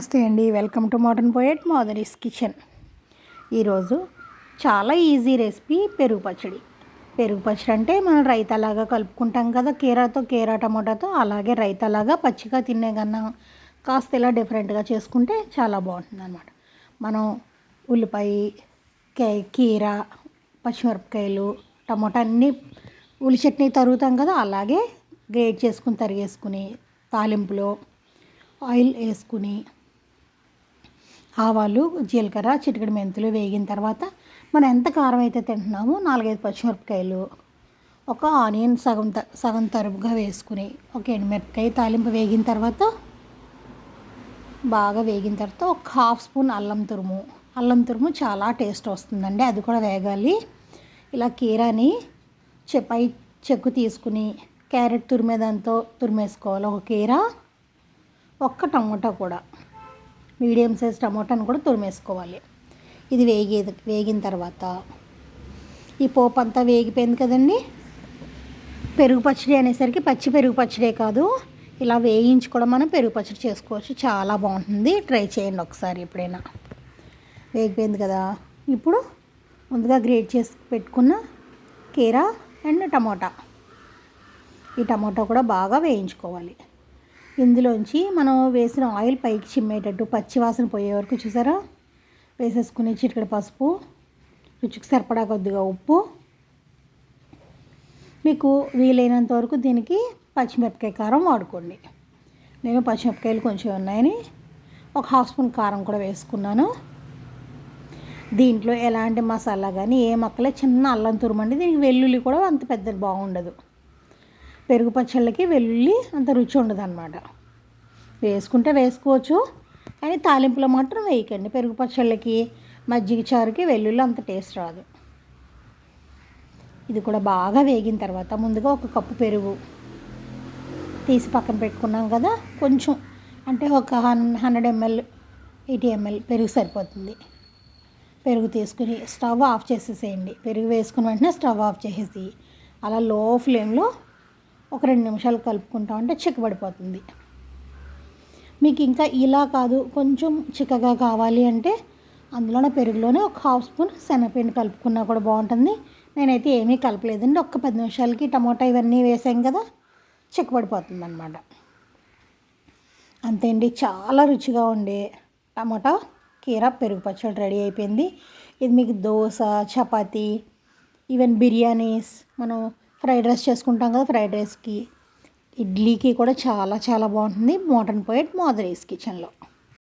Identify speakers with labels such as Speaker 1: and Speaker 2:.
Speaker 1: నమస్తే అండి. Welcome to modern poet మోదరీస్ కిచెన్. ఈరోజు చాలా ఈజీ రెసిపీ పెరుగు పచ్చడి. పెరుగు పచ్చడి అంటే మనం రైతాలాగా కలుపుకుంటాం కదా కీరాతో కీరా టమోటాతో అలాగే రైతాలాగా పచ్చిగా తినే కన్నా కాస్త ఇలా డిఫరెంట్గా చేసుకుంటే చాలా బాగుంటుంది అనమాట మనం ఉల్లిపాయ కే కీర పచ్చిమిరపకాయలు టమోటా అన్నీ ఉల్లి చట్నీ తరుగుతాం కదా అలాగే గ్రేట్ చేసుకుని తరిగేసుకుని తాలింపులో ఆయిల్ వేసుకుని ఆవాలు జీలకర్ర చిటికడి మెంతులు వేగిన తర్వాత మనం ఎంత కారం అయితే తింటున్నామో నాలుగైదు పచ్చిమిరపకాయలు ఒక ఆనియన్ సగం త సగం తరుపుగా వేసుకుని ఒక ఎండుమిరపకాయ తాలింపు వేగిన తర్వాత బాగా వేగిన తర్వాత ఒక హాఫ్ స్పూన్ అల్లం తురుము. అల్లం తురుము చాలా టేస్ట్ వస్తుందండి అది కూడా వేగాలి. ఇలా కీరాని చెపాయి చెక్కు తీసుకుని క్యారెట్ తురిమేదంతో తురిమేసుకోవాలి ఒక కీర ఒక్క టమోటా కూడా. మీడియం సైజ్ టమోటాను కూడా తురిమేసుకోవాలి. ఇది వేగి వేగిన తర్వాత. ఈ పోపు అంతా వేగిపోయింది కదండి? పెరుగు పచ్చడి అనేసరికి పచ్చి పెరుగు పచ్చడే కాదు. ఇలా వేయించి కూడా మనం పెరుగు పచ్చడి చేసుకోవచ్చు. చాలా బాగుంటుంది. ట్రై చేయండి ఒకసారి ఎప్పుడైనా. వేగిపోయింది కదా? ఇప్పుడు ముందుగా గ్రేట్ చేసి పెట్టుకున్న కీరా అండ్ టమోటా. ఈ టమోటా కూడా బాగా వేయించుకోవాలి. ఇందులోంచి మనం వేసిన ఆయిల్ పైకి చిమ్మేటట్టు పచ్చివాసన పోయే వరకు చూసారా? వేసేసుకుని చిటికడ పసుపు రుచికి సరిపడా కొద్దిగా ఉప్పు. మీకు వీలైనంత వరకు దీనికి పచ్చిమిరపకాయ కారం వాడుకోండి. నేను పచ్చిమిరపకాయలు కొంచెం ఉన్నాయని ఒక హాఫ్ స్పూన్ కారం కూడా వేసుకున్నాను. దీంట్లో ఎలాంటి మసాలా కానీ ఏ మొక్కలే చిన్న అల్లం తురుమండి దీనికి వెల్లుల్లి కూడా అంత పెద్దది బాగుండదు. పెరుగు పచ్చళ్ళకి వెల్లుల్లి అంత రుచి ఉండదు అనమాట వేసుకుంటే వేసుకోవచ్చు కానీ తాలింపులో మాత్రం వేయకండి. పెరుగు పచ్చళ్ళకి మజ్జిగ చారుకి వెల్లుల్లి అంత టేస్ట్ రాదు. ఇది కూడా బాగా వేగిన తర్వాత ముందుగా ఒక కప్పు పెరుగు తీసి పక్కన పెట్టుకున్నాం కదా కొంచెం అంటే ఒక హన్ హండ్రెడ్ ఎంఎల్ ఎయిటీ ఎంఎల్ పెరుగు సరిపోతుంది. పెరుగు తీసుకుని స్టవ్ ఆఫ్ చేసేసేయండి. పెరుగు వేసుకున్న వెంటనే స్టవ్ ఆఫ్ చేసేసి అలా లో ఫ్లేమ్లో ఒక రెండు నిమిషాలు కలుపుకుంటా ఉంటే చిక్కబడిపోతుంది. మీకు ఇంకా ఇలా కాదు కొంచెం చిక్కగా కావాలి అంటే అందులోనే పెరుగులోనే ఒక హాఫ్ స్పూన్ శనగపిండి కలుపుకున్నా కూడా బాగుంటుంది. నేనైతే ఏమీ కలపలేదండి. ఒక్క పది నిమిషాలకి టమోటా ఇవన్నీ వేసాం కదా చిక్కబడిపోతుంది అనమాట అంతే అండి చాలా రుచిగా ఉండే టమాటా కీర పెరుగు పచ్చడి రెడీ అయిపోయింది. ఇది మీకు దోశ చపాతీ ఈవెన్ బిర్యానీస్ మనం ఫ్రైడ్ రైస్ చేసుకుంటాం కదా ఫ్రైడ్ రైస్కి ఇడ్లీకి కూడా చాలా చాలా బాగుంటుంది. మోటన్ పోయేట్ మోదరీస్ కిచెన్లో.